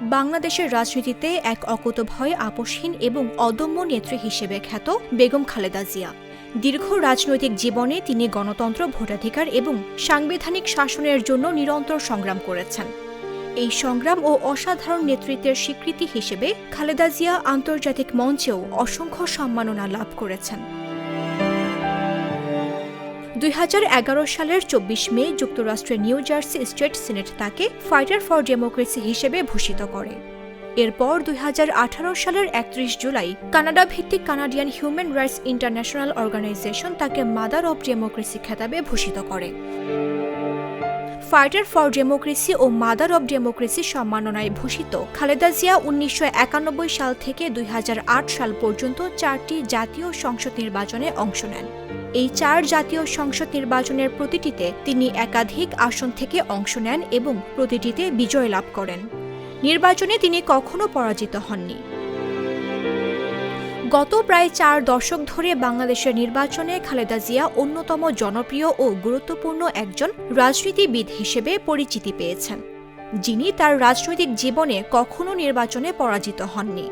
বাংলাদেশের রাজনীতিতে এক অকুতভয় আপোষহীন এবং অদম্য নেত্রী হিসেবে খ্যাত বেগম খালেদা জিয়া। দীর্ঘ রাজনৈতিক জীবনে তিনি গণতন্ত্র ভোটাধিকার এবং সাংবিধানিক শাসনের জন্য নিরন্তর সংগ্রাম করেছেন। এই সংগ্রাম ও অসাধারণ নেতৃত্বের স্বীকৃতি হিসেবে খালেদা জিয়া আন্তর্জাতিক মঞ্চেও অসংখ্য সম্মাননা লাভ করেছেন। দুই হাজার এগারো সালের চব্বিশ মে যুক্তরাষ্ট্রের নিউ জার্সি স্টেট সিনেট তাকে ফাইটার ফর ডেমোক্রেসি হিসেবে ভূষিত করে। এরপর দুই হাজার আঠারো সালের একত্রিশ জুলাই কানাডা ভিত্তিক Canadian human rights international organisation তাকে মাদার অব ডেমোক্রেসি খেতাবে ভূষিত করে। ফাইটার ফর ডেমোক্রেসি ও মাদার অব ডেমোক্রেসি সম্মাননায় ভূষিত খালেদা জিয়া উনিশশো একানব্বই সাল থেকে দুই হাজার আট সাল পর্যন্ত চারটি জাতীয় সংসদ নির্বাচনে অংশ নেন। এই চার জাতীয় সংসদ নির্বাচনের প্রতিটিতে তিনি একাধিক আসন থেকে অংশ নেন এবং প্রতিটিতে বিজয় লাভ করেন। নির্বাচনে তিনি কখনো পরাজিত হননি। গত প্রায় চার দশক ধরে বাংলাদেশের নির্বাচনে খালেদা জিয়া অন্যতম জনপ্রিয় ও গুরুত্বপূর্ণ একজন রাজনীতিবিদ হিসেবে পরিচিতি পেয়েছেন। যিনি তার রাজনৈতিক জীবনে কখনো নির্বাচনে পরাজিত হননি।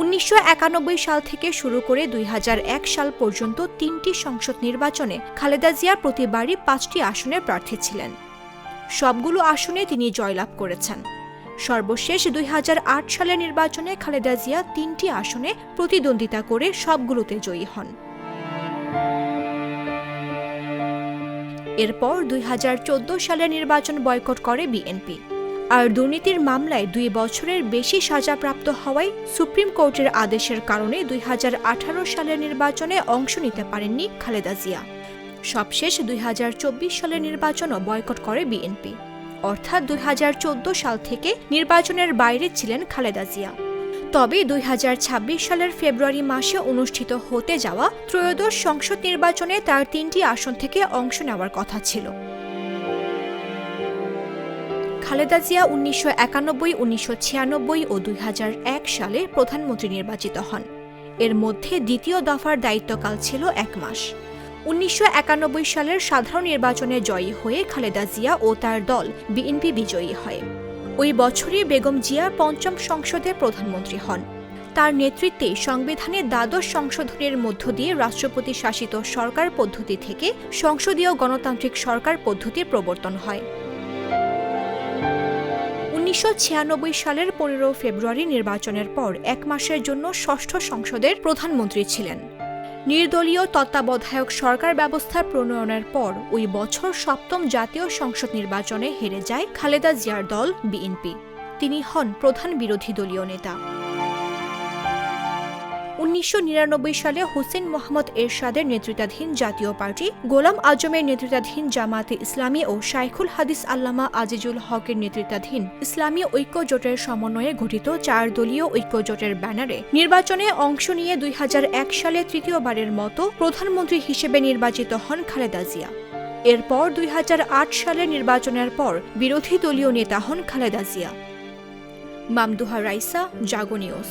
উনিশশো একানব্বই সাল থেকে শুরু করে দুই হাজার এক সাল পর্যন্ত তিনটি সংসদ নির্বাচনে খালেদা জিয়া প্রতিবারই পাঁচটি আসনের প্রার্থী ছিলেন। সবগুলো আসনে তিনি জয়লাভ করেছেন। সর্বশেষ দুই হাজার আট সালের নির্বাচনে খালেদা জিয়া তিনটি আসনে প্রতিদ্বন্দ্বিতা করে সবগুলোতে জয়ী হন। এরপর দুই হাজার চোদ্দ সালের নির্বাচন বয়কট করে বিএনপি। আর দুর্নীতির মামলায় দুই বছরের বেশি সাজাপ্রাপ্ত হওয়ায় সুপ্রিম কোর্টের আদেশের কারণে দুই হাজার আঠারো সালের নির্বাচনে অংশ নিতে পারেননি খালেদা জিয়া। সবশেষ দুই হাজার চব্বিশ সালের নির্বাচনও বয়কট করে বিএনপি। অর্থাৎ দুই হাজার চোদ্দ সাল থেকে নির্বাচনের বাইরে ছিলেন খালেদা জিয়া। তবে দুই হাজার ছাব্বিশ সালের ফেব্রুয়ারি মাসে অনুষ্ঠিত হতে যাওয়া ত্রয়োদশ সংসদ নির্বাচনে তার তিনটি আসন থেকে অংশ নেওয়ার কথা ছিল। খালেদা জিয়া উনিশশো একানব্বই, উনিশশো ছিয়ানব্বই ও দুই হাজার এক সালে প্রধানমন্ত্রী নির্বাচিত হন। এর মধ্যে দ্বিতীয় দফার দায়িত্বকাল ছিল এক মাস। উনিশশো একানব্বই সালের সাধারণ নির্বাচনে জয়ী হয়ে খালেদা জিয়া ও তার দল বিএনপি বিজয়ী হয়। ওই বছরই বেগম জিয়া পঞ্চম সংসদে প্রধানমন্ত্রী হন। তার নেতৃত্বে সংবিধানে দ্বাদশ সংশোধনের মধ্য দিয়ে রাষ্ট্রপতি শাসিত সরকার পদ্ধতি থেকে সংসদীয় গণতান্ত্রিক সরকার পদ্ধতির প্রবর্তন হয়। উনিশশো ছিয়ানব্বই সালের পনেরো ফেব্রুয়ারি নির্বাচনের পর এক মাসের জন্য ষষ্ঠ সংসদের প্রধানমন্ত্রী ছিলেন। নির্দলীয় তত্ত্বাবধায়ক সরকার ব্যবস্থার প্রণয়নের পর ওই বছর সপ্তম জাতীয় সংসদ নির্বাচনে হেরে যায় খালেদা জিয়ার দল বিএনপি। তিনি হন প্রধান বিরোধী দলীয় নেতা। উনিশশো নিরানব্বই সালে হোসেন মোহাম্মদ এরশাদের নেতৃত্বাধীন জাতীয় পার্টি গোলাম আজমের নেতৃত্বাধীন জামাতে ইসলামী ও শাইখুল হাদিস আল্লামা আজিজুল হকের নেতৃত্বাধীন ইসলামী ঐক্য জোটের সমন্বয়ে গঠিত চার দলীয় ঐক্য জোটের ব্যানারে নির্বাচনে অংশ নিয়ে দুই হাজার এক সালে তৃতীয়বারের মতো প্রধানমন্ত্রী হিসেবে নির্বাচিত হন খালেদা জিয়া। এরপর দুই সালে নির্বাচনের পর বিরোধী দলীয় নেতা হন খালেদা জিয়া। মামদুহা রাইসা, জাগো নিউজ।